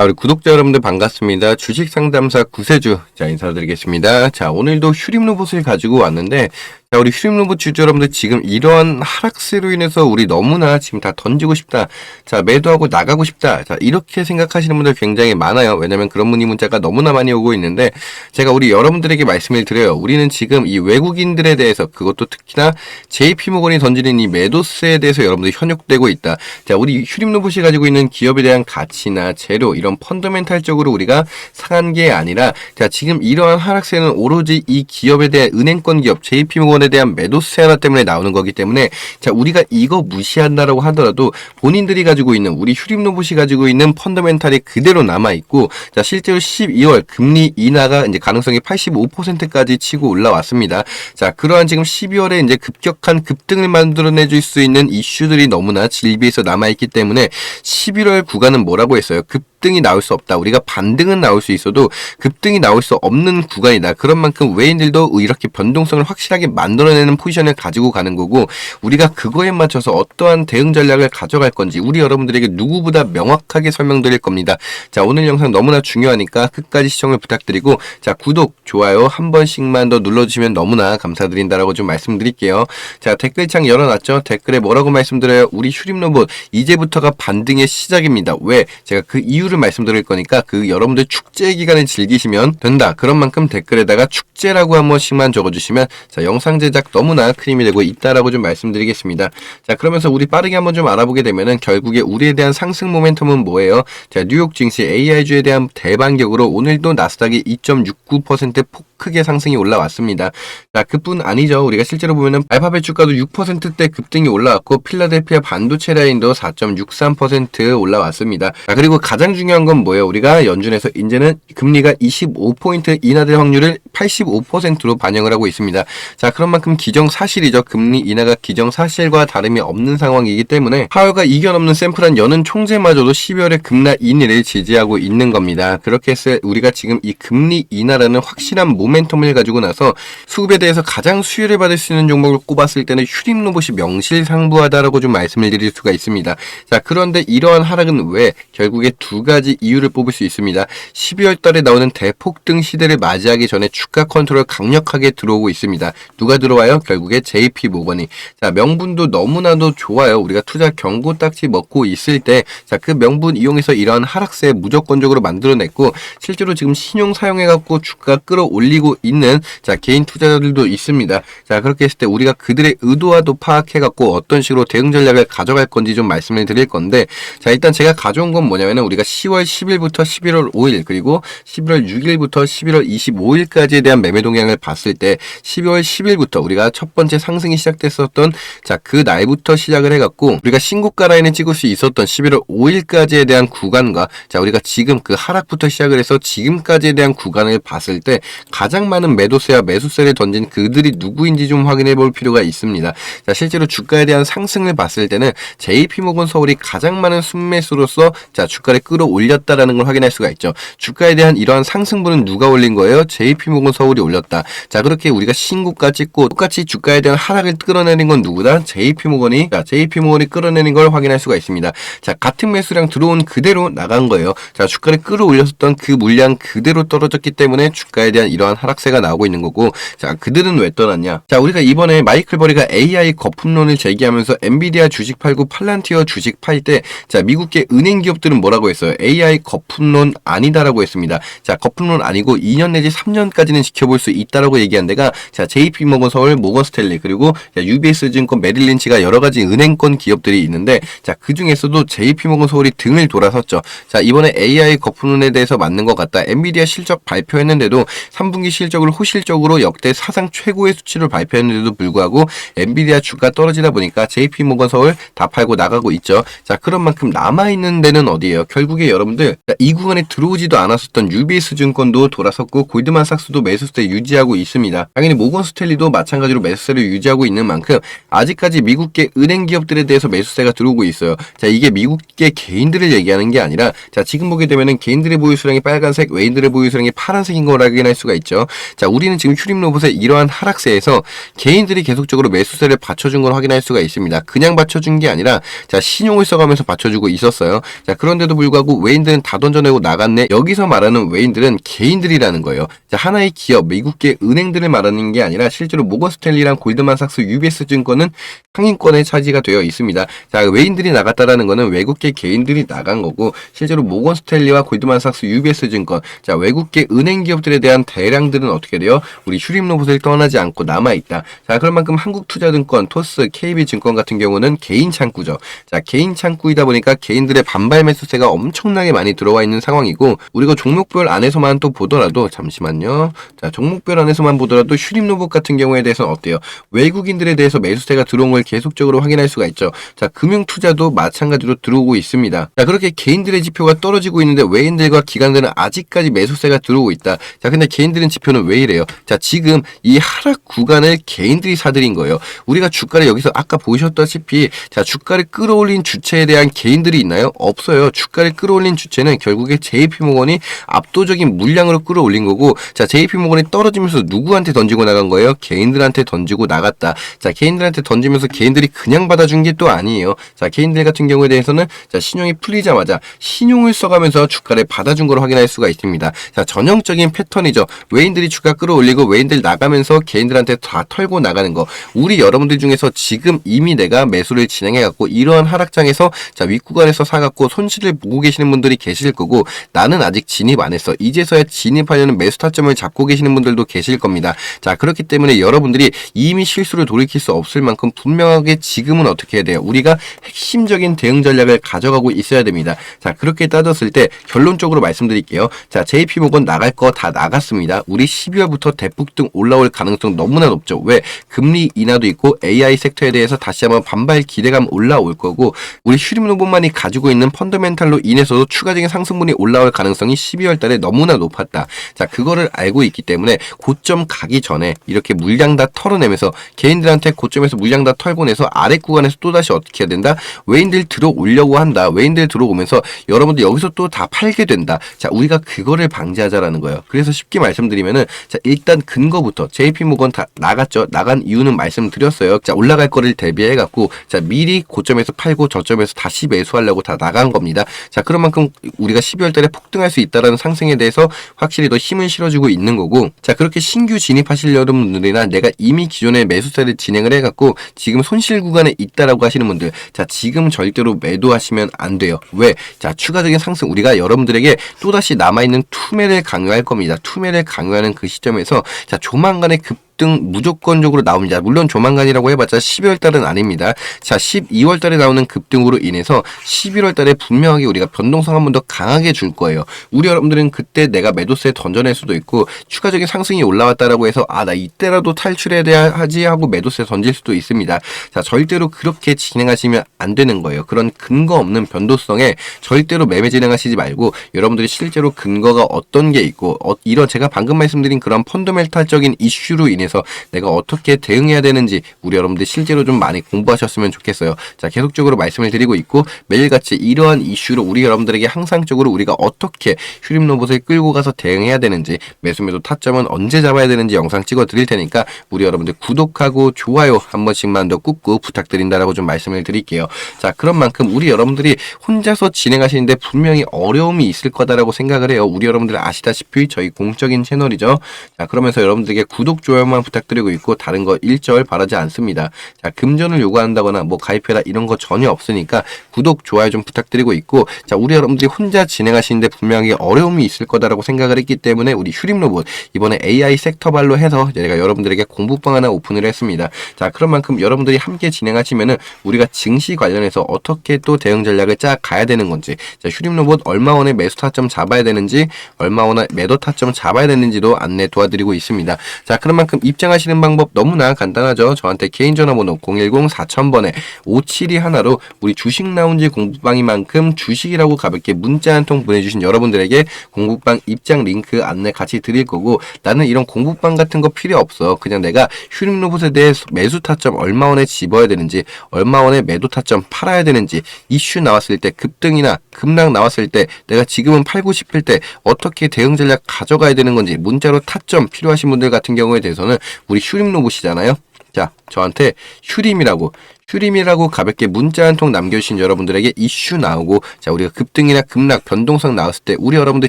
자, 우리 구독자 여러분들 반갑습니다. 주식 상담사 구세주. 자, 인사드리겠습니다. 자, 오늘도 휴림 로봇을 가지고 왔는데, 자, 우리 휴림 로봇 주주 여러분들 지금 이러한 하락세로 인해서 우리 너무나 지금 다 던지고 싶다. 자, 매도하고 나가고 싶다. 자, 이렇게 생각하시는 분들 굉장히 많아요. 왜냐면 그런 문의 문자가 너무나 많이 오고 있는데, 제가 우리 여러분들에게 말씀을 드려요. 우리는 지금 이 외국인들에 대해서 그것도 특히나 JP모건이 던지는 이 매도세에 대해서 여러분들 현혹되고 있다. 자, 우리 휴림 로봇이 가지고 있는 기업에 대한 가치나 재료, 이런 펀더멘탈적으로 우리가 상한 게 아니라, 자, 지금 이러한 하락세는 오로지 이 기업에 대한 은행권 기업, JP모건 에 대한 매도세 하나 때문에 나오는 거기 때문에, 자, 우리가 이거 무시한다라고 하더라도 본인들이 가지고 있는, 우리 휴림 로봇이 가지고 있는 펀더멘탈이 그대로 남아 있고, 자, 실제로 12월 금리 인하가 이제 가능성이 85%까지 치고 올라왔습니다. 자, 그러한 지금 12월에 이제 급격한 급등을 만들어내줄 수 있는 이슈들이 너무나 질비해서 남아 있기 때문에 11월 구간은 뭐라고 했어요? 급 등이 나올 수 없다. 우리가 반등은 나올 수 있어도 급등이 나올 수 없는 구간이다. 그런 만큼 외인들도 이렇게 변동성을 확실하게 만들어내는 포지션을 가지고 가는 거고 우리가 그거에 맞춰서 어떠한 대응 전략을 가져갈 건지 우리 여러분들에게 누구보다 명확하게 설명드릴 겁니다. 자, 오늘 영상 너무나 중요하니까 끝까지 시청을 부탁드리고 자, 구독, 좋아요 한 번씩만 더 눌러주시면 너무나 감사드린다라고 좀 말씀드릴게요. 자, 댓글창 열어놨죠? 댓글에 뭐라고 말씀드려요? 우리 휴림 로봇 이제부터가 반등의 시작입니다. 왜? 제가 그 이유 를 말씀드릴 거니까 그 여러분들 축제 기간을 즐기시면 된다. 그런 만큼 댓글에다가 축제라고 한 번씩만 적어주시면 자, 영상 제작 너무나 큰 힘이 되고 있다라고 좀 말씀드리겠습니다. 자, 그러면서 우리 빠르게 한번 좀 알아보게 되면은 결국에 우리에 대한 상승 모멘텀은 뭐예요? 자, 뉴욕 증시 AI주에 대한 대반격으로 오늘도 나스닥이 2.69%폭 크게 상승이 올라왔습니다. 자, 그뿐 아니죠. 우리가 실제로 보면은 알파벳 주가도 6%대 급등이 올라왔고 필라델피아 반도체 라인도 4.63% 올라왔습니다. 자, 그리고 가장 중요한 건 뭐예요? 우리가 연준에서 이제는 금리가 25포인트 인하될 확률을 85%로 반영을 하고 있습니다. 자, 그런 만큼 기정사실이죠. 금리 인하가 기정사실과 다름이 없는 상황이기 때문에 파월과 이견 없는 샘플한 연은 총재마저도 12월에 급락 인하를 지지하고 있는 겁니다. 그렇게 해서 우리가 지금 이 금리 인하라는 확실한 모멘텀을 가지고 나서 수급에 대해서 가장 수혜를 받을 수 있는 종목을 꼽았을 때는 휴림 로봇이 명실상부하다라고 좀 말씀을 드릴 수가 있습니다. 자, 그런데 이러한 하락은 왜 결국에 두 가지 이유를 뽑을 수 있습니다. 12월 달에 나오는 대폭등 시대를 맞이하기 전에 주가 컨트롤 강력하게 들어오고 있습니다. 누가 들어와요? 결국에 JP 모건이. 자, 명분도 너무나도 좋아요. 우리가 투자 경고 딱지 먹고 있을 때, 자, 그 명분 이용해서 이러한 하락세 무조건적으로 만들어냈고, 실제로 지금 신용 사용해갖고 주가 끌어올리고 있는, 자, 개인 투자자들도 있습니다. 자, 그렇게 했을 때 우리가 그들의 의도와도 파악해갖고 어떤 식으로 대응 전략을 가져갈 건지 좀 말씀을 드릴 건데, 자, 일단 제가 가져온 건 뭐냐면은 우리가 10월 10일부터 11월 5일, 그리고 11월 6일부터 11월 25일까지에 대한 매매 동향을 봤을 때, 12월 10일부터 우리가 첫 번째 상승이 시작됐었던, 자, 그 날부터 시작을 해갖고, 우리가 신고가 라인을 찍을 수 있었던 11월 5일까지에 대한 구간과, 자, 우리가 지금 그 하락부터 시작을 해서 지금까지에 대한 구간을 봤을 때, 가장 많은 매도세와 매수세를 던진 그들이 누구인지 좀 확인해 볼 필요가 있습니다. 자, 실제로 주가에 대한 상승을 봤을 때는 JP모건 서울이 가장 많은 순매수로서 자, 주가를 끌어 올렸다라는 걸 확인할 수가 있죠. 주가에 대한 이러한 상승분은 누가 올린 거예요? JP모건 서울이 올렸다. 자, 그렇게 우리가 신고가 찍고 똑같이 주가에 대한 하락을 끌어내는 건 누구다? JP모건이 자, JP모건이 끌어내는 걸 확인할 수가 있습니다. 자, 같은 매수량 들어온 그대로 나간 거예요. 자, 주가를 끌어올렸었던 그 물량 그대로 떨어졌기 때문에 주가에 대한 이러한 하락세가 나오고 있는 거고 자, 그들은 왜 떠났냐? 자, 우리가 이번에 마이클 버리가 AI 거품론을 제기하면서 엔비디아 주식 팔고 팔란티어 주식 팔 때 자, 미국계 은행 기업들은 뭐라고 했어요? AI 거품론 아니다라고 했습니다. 자, 거품론 아니고 2년 내지 3년까지는 지켜볼 수 있다라고 얘기한 데가 자, JP 모건 서울, 모건 스탠리 그리고 자, UBS 증권, 메릴린치가 여러 가지 은행권 기업들이 있는데 자, 그 중에서도 JP 모건 서울이 등을 돌아섰죠. 자, 이번에 AI 거품론에 대해서 맞는 것 같다. 엔비디아 실적 발표했는데도 3분기 실적을 호실적으로 역대 사상 최고의 수치를 발표했는데도 불구하고 엔비디아 주가 떨어지다 보니까 JP 모건 서울 다 팔고 나가고 있죠. 자, 그런 만큼 남아 있는 데는 어디예요? 결국 에 여러분들 자, 이 구간에 들어오지도 않았었던 UBS 증권도 돌아섰고 골드만삭스도 매수세 유지하고 있습니다. 당연히 모건 스탠리도 마찬가지로 매수세를 유지하고 있는 만큼 아직까지 미국계 은행 기업들에 대해서 매수세가 들어오고 있어요. 자, 이게 미국계 개인들을 얘기하는 게 아니라 자, 지금 보게 되면은 개인들의 보유 수량이 빨간색, 외인들의 보유 수량이 파란색인 걸 확인할 수가 있죠. 자, 우리는 지금 휴림 로봇의 이러한 하락세에서 개인들이 계속적으로 매수세를 받쳐준 걸 확인할 수가 있습니다. 그냥 받쳐준 게 아니라 자, 신용을 써가면서 받쳐주고 있었어요. 자, 그런데도 불구하고 하고 외인들은 다 던져내고 나갔네. 여기서 말하는 외인들은 개인들이라는 거예요. 자, 하나의 기업, 미국계 은행들을 말하는 게 아니라 실제로 모건 스탠리랑 골드만삭스, UBS 증권은 상인권에 차지가 되어 있습니다. 자, 외인들이 나갔다라는 거는 외국계 개인들이 나간 거고 실제로 모건 스탠리와 골드만삭스, UBS 증권, 자, 외국계 은행 기업들에 대한 대량들은 어떻게 돼요? 우리 슈림 로봇을 떠나지 않고 남아 있다. 자, 그런 만큼 한국투자증권, 토스, KB증권 같은 경우는 개인 창구죠. 자, 개인 창구이다 보니까 개인들의 반발 매수세가 엄청 나게 많이 들어와 있는 상황이고 우리가 종목별 안에서만 또 보더라도 잠시만요. 자, 종목별 안에서만 보더라도 슈림 로봇 같은 경우에 대해서는 어때요? 외국인들에 대해서 매수세가 들어온 걸 계속적으로 확인할 수가 있죠. 자, 금융 투자도 마찬가지로 들어오고 있습니다. 자, 그렇게 개인들의 지표가 떨어지고 있는데 외인들과 기관들은 아직까지 매수세가 들어오고 있다. 자, 근데 개인들은 지표는 왜 이래요? 자, 지금 이 하락 구간을 개인들이 사들인 거예요. 우리가 주가를 여기서 아까 보셨다시피 자, 주가를 끌어올린 주체에 대한 개인들이 있나요? 없어요. 주가를 끌어 올린 주체는 결국에 JP모건이 압도적인 물량으로 끌어올린 거고 자, JP모건이 떨어지면서 누구한테 던지고 나간 거예요? 개인들한테 던지고 나갔다. 자, 개인들한테 던지면서 개인들이 그냥 받아준 게 또 아니에요. 자, 개인들 같은 경우에 대해서는 자, 신용이 풀리자마자 신용을 써가면서 주가를 받아준 걸 확인할 수가 있습니다. 자, 전형적인 패턴이죠. 외인들이 주가 끌어올리고 외인들 나가면서 개인들한테 다 털고 나가는 거. 우리 여러분들 중에서 지금 이미 내가 매수를 진행해갖고 이러한 하락장에서 자, 윗구간에서 사갖고 손실을 보고 계 시는 분들이 계실 거고 나는 아직 진입 안 했어. 이제서야 진입하려는 매수 타점을 잡고 계시는 분들도 계실 겁니다. 자, 그렇기 때문에 여러분들이 이미 실수를 돌이킬 수 없을 만큼 분명하게 지금은 어떻게 해야 돼요? 우리가 핵심적인 대응 전략을 가져가고 있어야 됩니다. 자, 그렇게 따졌을 때 결론적으로 말씀드릴게요. 자, JP모건 나갈 거 다 나갔습니다. 우리 12월부터 대폭등 올라올 가능성 너무나 높죠. 왜? 금리 인하도 있고 AI 섹터에 대해서 다시 한번 반발 기대감 올라올 거고 우리 슈림로봇만이 가지고 있는 펀더멘탈로 인해서 도 추가적인 상승분이 올라올 가능성이 12월 달에 너무나 높았다. 자, 그거를 알고 있기 때문에 고점 가기 전에 이렇게 물량 다 털어내면서 개인들한테 고점에서 물량 다 털고 내서 아래 구간에서 또다시 어떻게 해야 된다? 외인들 들어오려고 한다. 외인들 들어오면서 여러분들 여기서 또 다 팔게 된다. 자, 우리가 그거를 방지하자라는 거예요. 그래서 쉽게 말씀드리면은 자, 일단 근거부터 JP모건 다 나갔죠. 나간 이유는 말씀드렸어요. 자, 올라갈 거를 대비해 갖고 자, 미리 고점에서 팔고 저점에서 다시 매수하려고 다 나간 겁니다. 자, 그런 만큼 우리가 12월 달에 폭등할 수 있다라는 상승에 대해서 확실히 더 힘을 실어주고 있는 거고 자, 그렇게 신규 진입하실 여러분들이나 내가 이미 기존에 매수세를 진행을 해 갖고 지금 손실 구간에 있다라고 하시는 분들 자, 지금 절대로 매도하시면 안 돼요. 왜? 자, 추가적인 상승 우리가 여러분들에게 또다시 남아있는 투매를 강요할 겁니다. 투매를 강요하는 그 시점에서 자, 조만간에 급급 등 무조건적으로 나옵니다. 물론 조만간이라고 해봤자 12월 달은 아닙니다. 자, 12월 달에 나오는 급등으로 인해서 11월 달에 분명하게 우리가 변동성 한 번 더 강하게 줄 거예요. 우리 여러분들은 그때 내가 매도세 던져낼 수도 있고 추가적인 상승이 올라왔다라고 해서 아, 나 이때라도 탈출해야 하지 하고 매도세 던질 수도 있습니다. 자, 절대로 그렇게 진행하시면 안 되는 거예요. 그런 근거 없는 변동성에 절대로 매매 진행하시지 말고 여러분들이 실제로 근거가 어떤 게 있고 어, 이런 제가 방금 말씀드린 그런 펀더멘탈적인 이슈로 인해서 대해서 내가 어떻게 대응해야 되는지 우리 여러분들 실제로 좀 많이 공부하셨으면 좋겠어요. 자, 계속적으로 말씀을 드리고 있고 매일같이 이러한 이슈로 우리 여러분들에게 항상적으로 우리가 어떻게 휴림 로봇을 끌고 가서 대응해야 되는지 매수 매도 타점은 언제 잡아야 되는지 영상 찍어 드릴 테니까 우리 여러분들 구독하고 좋아요 한 번씩만 더 꾹꾹 부탁드린다라고 좀 말씀을 드릴게요. 자, 그런 만큼 우리 여러분들이 혼자서 진행하시는데 분명히 어려움이 있을 거다라고 생각을 해요. 우리 여러분들 아시다시피 저희 공적인 채널이죠. 자, 그러면서 여러분들에게 구독, 좋아요만 부탁드리고 있고 다른 거 일절 바라지 않습니다. 자, 금전을 요구한다거나 뭐 가입해라 이런 거 전혀 없으니까 구독, 좋아요 좀 부탁드리고 있고 자, 우리 여러분들이 혼자 진행하시는데 분명히 어려움이 있을 거다라고 생각을 했기 때문에 우리 휴림 로봇 이번에 AI 섹터발로 해서 저희가 여러분들에게 공부방 하나 오픈을 했습니다. 자, 그런 만큼 여러분들이 함께 진행하시면은 우리가 증시 관련해서 어떻게 또 대응 전략을 짜 가야 되는 건지 자, 휴림 로봇 얼마 원에 매수 타점 잡아야 되는지 얼마 원에 매도 타점 잡아야 되는지도 안내 도와드리고 있습니다. 자, 그런 만큼 입장하시는 방법 너무나 간단하죠. 저한테 개인 전화번호 010-4000번에 57이 하나로 우리 주식 라운지 공부방이만큼 주식이라고 가볍게 문자 한 통 보내주신 여러분들에게 공부방 입장 링크 안내 같이 드릴 거고 나는 이런 공부방 같은 거 필요 없어. 그냥 내가 휴림 로봇에 대해 매수 타점 얼마 원에 집어야 되는지 얼마 원에 매도 타점 팔아야 되는지 이슈 나왔을 때 급등이나 급락 나왔을 때 내가 지금은 팔고 싶을 때 어떻게 대응 전략 가져가야 되는 건지 문자로 타점 필요하신 분들 같은 경우에 대해서는 우리 슈림 로봇이잖아요. 자, 저한테 휴림이라고 휴림이라고 가볍게 문자 한 통 남겨주신 여러분들에게 이슈 나오고 자 우리가 급등이나 급락 변동성 나왔을 때 우리 여러분들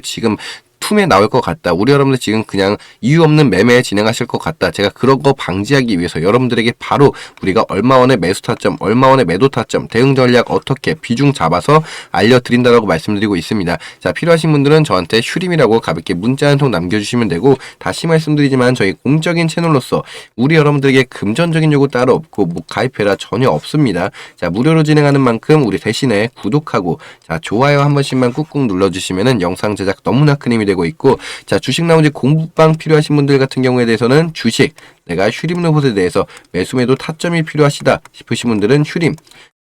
지금 툼에 나올 것 같다. 우리 여러분들 지금 그냥 이유 없는 매매 진행하실 것 같다. 제가 그런 거 방지하기 위해서 여러분들에게 바로 우리가 얼마 원의 매수 타점, 얼마 원의 매도 타점, 대응 전략 어떻게 비중 잡아서 알려드린다라고 말씀드리고 있습니다. 자, 필요하신 분들은 저한테 슈림이라고 가볍게 문자 한 통 남겨주시면 되고 다시 말씀드리지만 저희 공적인 채널로서 우리 여러분들에게 금전적인 요구 따로 없고 뭐 가입해라 전혀 없습니다. 자, 무료로 진행하는 만큼 우리 대신에 구독하고 자, 좋아요 한 번씩만 꾹꾹 눌러주시면은 영상 제작 너무나 큰 힘이 되고 있고 자, 주식 나온지 공부방 필요하신 분들 같은 경우에 대해서는 주식 내가 휴림 로봇에 대해서 매수 매도 타점이 필요하시다 싶으신 분들은 휴림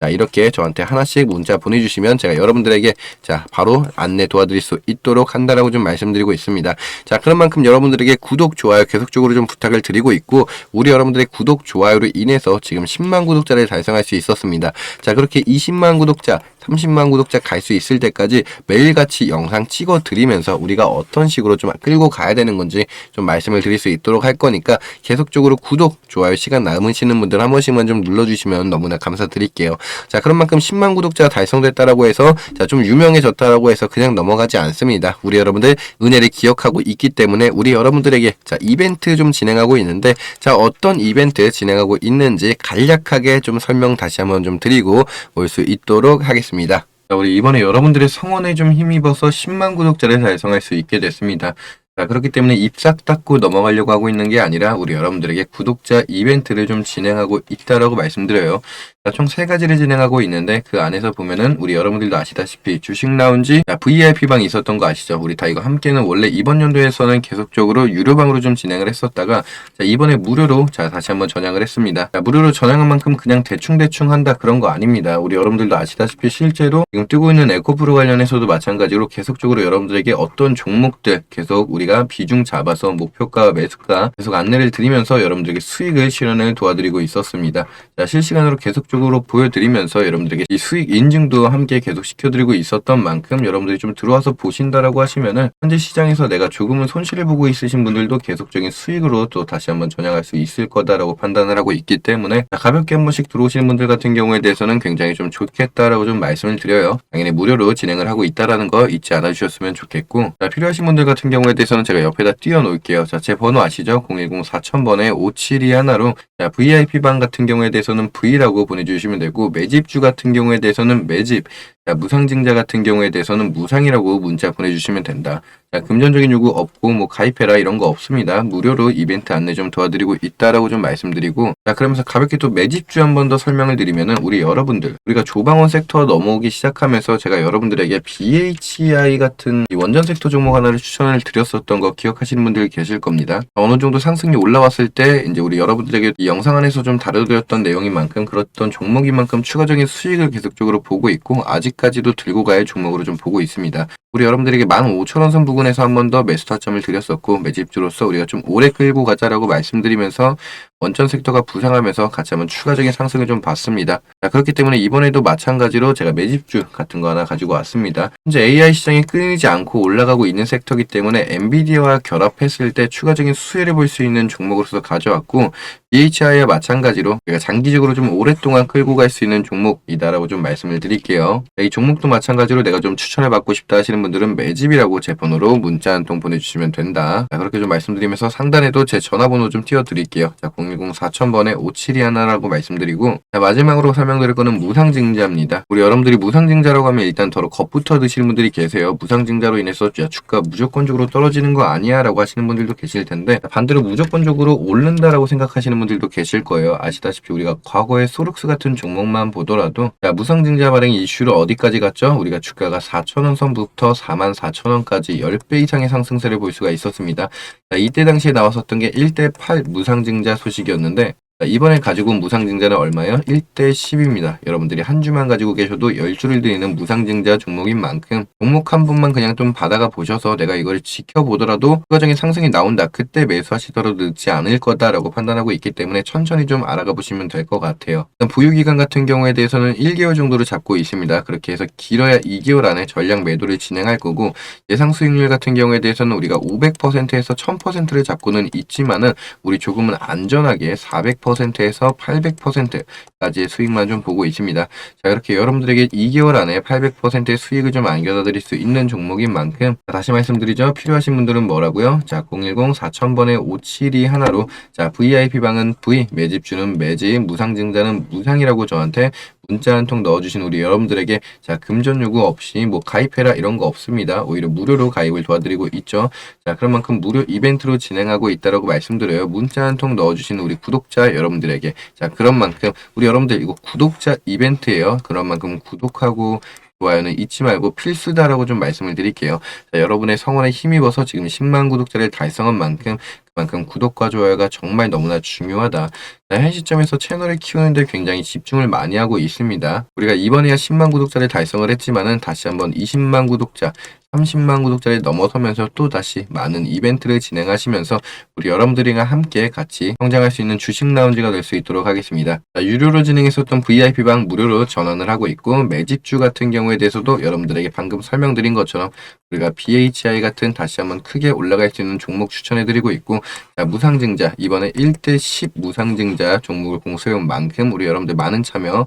자, 이렇게 저한테 하나씩 문자 보내주시면 제가 여러분들에게 자, 바로 안내 도와드릴 수 있도록 한다라고 좀 말씀드리고 있습니다. 자, 그런 만큼 여러분들에게 구독, 좋아요 계속적으로 좀 부탁을 드리고 있고, 우리 여러분들의 구독, 좋아요로 인해서 지금 10만 구독자를 달성할 수 있었습니다. 자, 그렇게 20만 구독자, 30만 구독자 갈 수 있을 때까지 매일같이 영상 찍어 드리면서 우리가 어떤 식으로 좀 끌고 가야 되는 건지 좀 말씀을 드릴 수 있도록 할 거니까 계속적으로 구독, 좋아요 시간 남으시는 분들 한 번씩만 좀 눌러주시면 너무나 감사드릴게요. 자, 그런 만큼 10만 구독자가 달성됐다라고 해서 자, 좀 유명해졌다라고 해서 그냥 넘어가지 않습니다. 우리 여러분들 은혜를 기억하고 있기 때문에 우리 여러분들에게 자, 이벤트 좀 진행하고 있는데 자, 어떤 이벤트 진행하고 있는지 간략하게 좀 설명 다시 한번 좀 드리고 올 수 있도록 하겠습니다. 자, 우리 이번에 여러분들의 성원에 좀 힘입어서 10만 구독자를 달성할 수 있게 됐습니다. 자, 그렇기 때문에 입싹 닫고 넘어가려고 하고 있는 게 아니라 우리 여러분들에게 구독자 이벤트를 좀 진행하고 있다라고 말씀드려요. 자, 총세 가지를 진행하고 있는데 그 안에서 보면은 우리 여러분들도 아시다시피 주식 라운지 VIP방이 있었던 거 아시죠? 우리 다 이거 함께는 원래 이번 연도에서는 계속적으로 유료방으로 좀 진행을 했었다가 자, 이번에 무료로 자, 다시 한번 전향을 했습니다. 자, 무료로 전향한 만큼 그냥 대충대충 한다 그런 거 아닙니다. 우리 여러분들도 아시다시피 실제로 지금 뜨고 있는 에코프로 관련해서도 마찬가지로 계속적으로 여러분들에게 어떤 종목들 계속 우리 가 비중 잡아서 목표가 매수가 계속 안내를 드리면서 여러분들에게 수익을 실현을 도와드리고 있었습니다. 자, 실시간으로 계속적으로 보여드리면서 여러분들에게 이 수익 인증도 함께 계속 시켜드리고 있었던 만큼 여러분들이 좀 들어와서 보신다라고 하시면은 현재 시장에서 내가 조금은 손실을 보고 있으신 분들도 계속적인 수익으로 또 다시 한번 전향할 수 있을 거다라고 판단을 하고 있기 때문에 자, 가볍게 한 번씩 들어오시는 분들 같은 경우에 대해서는 굉장히 좀 좋겠다라고 좀 말씀을 드려요. 당연히 무료로 진행을 하고 있다라는 거 잊지 않아 주셨으면 좋겠고 자, 필요하신 분들 같은 경우에 대해서는 제가 옆에다 띄워 놓을게요. 자, 제 번호 아시죠? 010 4000번에 572 하나로 자, VIP방 같은 경우에 대해서는 V라고 보내주시면 되고 매집주 같은 경우에 대해서는 매집 자, 무상증자 같은 경우에 대해서는 무상이라고 문자 보내주시면 된다. 자, 금전적인 요구 없고 뭐 가입해라 이런 거 없습니다. 무료로 이벤트 안내 좀 도와드리고 있다라고 좀 말씀드리고 자 그러면서 가볍게 또 매집주 한 번 더 설명을 드리면은 우리 여러분들 우리가 조방원 섹터 넘어오기 시작하면서 제가 여러분들에게 BHI 같은 이 원전 섹터 종목 하나를 추천을 드렸었던 거 기억하시는 분들 계실 겁니다. 어느 정도 상승이 올라왔을 때 이제 우리 여러분들에게 이 영상 안에서 좀 다뤄드렸던 내용인 만큼 그렇던 종목인 만큼 추가적인 수익을 계속적으로 보고 있고 아직 까지도 들고 가야 종목으로 좀 보고 있습니다. 우리 여러분들에게 15,000원 선 부근에서 한 번 더 매수 타점을 드렸었고 매집주로서 우리가 좀 오래 끌고 가자라고 말씀드리면서 원전 섹터가 부상하면서 같이 한번 추가적인 상승을 좀 봤습니다. 자, 그렇기 때문에 이번에도 마찬가지로 제가 매집주 같은 거 하나 가지고 왔습니다. 현재 AI 시장이 끊이지 않고 올라가고 있는 섹터이기 때문에 엔비디아와 결합했을 때 추가적인 수혜를 볼 수 있는 종목으로서 가져왔고 BHI와 마찬가지로 우리가 장기적으로 좀 오랫동안 끌고 갈 수 있는 종목이다라고 좀 말씀을 드릴게요. 이 종목도 마찬가지로 내가 좀 추천을 받고 싶다 하시는 분들은 매집이라고 제 번호로 문자 한 통 보내주시면 된다. 자, 그렇게 좀 말씀드리면서 상단에도 제 전화번호 좀 띄워드릴게요. 자, 010 4000번에 57이 하나라고 말씀드리고 자, 마지막으로 설명드릴 거는 무상증자입니다. 우리 여러분들이 무상증자라고 하면 일단 더러 겁부터 드시는 분들이 계세요. 무상증자로 인해서 야, 주가 무조건적으로 떨어지는 거 아니야 라고 하시는 분들도 계실 텐데 반대로 무조건적으로 오른다라고 생각하시는 분들도 계실 거예요. 아시다시피 우리가 과거에 소룩스 같은 종목만 보더라도 자, 무상증자 발행 이슈로 어디까지 갔죠? 우리가 주가가 4천원 선부터 4만 4천원까지 10배 이상의 상승세를 볼 수가 있었습니다. 자, 이때 당시에 나왔었던 게 1대8 무상증자 소식 이었는데 자, 이번에 가지고 온 무상증자는 얼마예요? 1대 10입니다. 여러분들이 한 주만 가지고 계셔도 10주를 드리는 무상증자 종목인 만큼 종목 한 분만 그냥 좀 받아가 보셔서 내가 이걸 지켜보더라도 추가적인 상승이 나온다. 그때 매수하시더라도 늦지 않을 거다라고 판단하고 있기 때문에 천천히 좀 알아가 보시면 될 것 같아요. 보유기간 같은 경우에 대해서는 1개월 정도를 잡고 있습니다. 그렇게 해서 길어야 2개월 안에 전량 매도를 진행할 거고 예상 수익률 같은 경우에 대해서는 우리가 500%에서 1000%를 잡고는 있지만은 우리 조금은 안전하게 400% 400%에서 800%까지의 수익만 좀 보고 있습니다. 자, 이렇게 여러분들에게 2개월 안에 800%의 수익을 좀 안겨다 드릴 수 있는 종목인 만큼 자, 다시 말씀드리죠. 필요하신 분들은 뭐라고요? 자, 010 4000번에 572 하나로 자, VIP 방은 V, 매집주는 매집, 무상증자는 무상이라고 저한테 문자 한 통 넣어주신 우리 여러분들에게 자 금전 요구 없이 뭐 가입해라 이런 거 없습니다. 오히려 무료로 가입을 도와드리고 있죠. 자 그런 만큼 무료 이벤트로 진행하고 있다라고 말씀드려요. 문자 한 통 넣어주신 우리 구독자 여러분들에게 자 그런 만큼 우리 여러분들 이거 구독자 이벤트예요. 그런 만큼 구독하고 좋아요는 잊지 말고 필수다라고 좀 말씀을 드릴게요. 자, 여러분의 성원에 힘입어서 지금 10만 구독자를 달성한 만큼 그만큼 구독과 좋아요가 정말 너무나 중요하다. 자, 현 시점에서 채널을 키우는데 굉장히 집중을 많이 하고 있습니다. 우리가 이번에야 10만 구독자를 달성을 했지만은 다시 한번 20만 구독자, 30만 구독자를 넘어서면서 또 다시 많은 이벤트를 진행하시면서 우리 여러분들이랑 함께 같이 성장할 수 있는 주식 라운지가 될 수 있도록 하겠습니다. 자, 유료로 진행했었던 VIP방 무료로 전환을 하고 있고 매집주 같은 경우에 대해서도 여러분들에게 방금 설명드린 것처럼 우리가 BHI 같은 다시 한번 크게 올라갈 수 있는 종목 추천해드리고 있고 자, 무상증자 이번에 1대 10 무상증자 종목을 공수해온 만큼 우리 여러분들 많은 참여 자,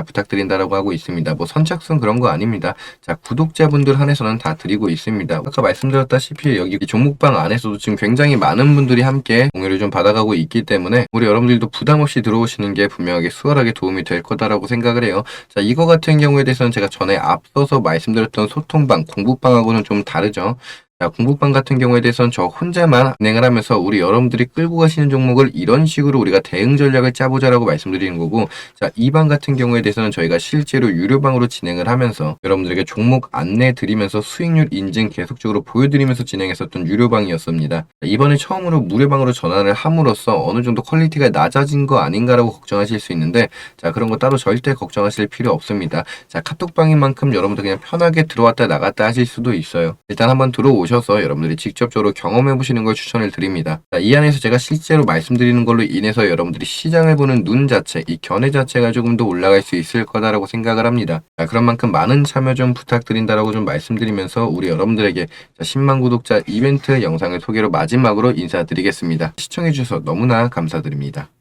부탁드린다라고 하고 있습니다. 뭐 선착순 그런 거 아닙니다. 자, 구독자분들 한해서는 다 드리고 있습니다. 아까 말씀드렸다시피 여기 이 종목방 안에서도 지금 굉장히 많은 분들이 함께 공유를 좀 받아가고 있기 때문에 우리 여러분들도 부담 없이 들어오시는 게 분명하게 수월하게 도움이 될 거다라고 생각을 해요. 자, 이거 같은 경우에 대해서는 제가 전에 앞서서 말씀드렸던 소통방, 공부방하고는 좀 다르죠. 자, 공부방 같은 경우에 대해서는 저 혼자만 진행을 하면서 우리 여러분들이 끌고 가시는 종목을 이런 식으로 우리가 대응 전략을 짜보자라고 말씀드리는 거고, 자, 이 방 같은 경우에 대해서는 저희가 실제로 유료방으로 진행을 하면서 여러분들에게 종목 안내 드리면서 수익률 인증 계속적으로 보여드리면서 진행했었던 유료방이었습니다. 자, 이번에 처음으로 무료방으로 전환을 함으로써 어느 정도 퀄리티가 낮아진 거 아닌가라고 걱정하실 수 있는데, 자, 그런 거 따로 절대 걱정하실 필요 없습니다. 자, 카톡방인 만큼 여러분들 그냥 편하게 들어왔다 나갔다 하실 수도 있어요. 일단 한번 들어오셔 서 여러분들이 직접적으로 경험해 보시는 걸 추천을 드립니다. 자, 이 안에서 제가 실제로 말씀드리는 걸로 인해서 여러분들이 시장을 보는 눈 자체, 이 견해 자체가 조금 더 올라갈 수 있을 거다라고 생각을 합니다. 자, 그런 만큼 많은 참여 좀 부탁드린다라고 좀 말씀드리면서 우리 여러분들에게 자, 10만 구독자 이벤트 영상을 소개로 마지막으로 인사드리겠습니다. 시청해 주셔서 너무나 감사드립니다.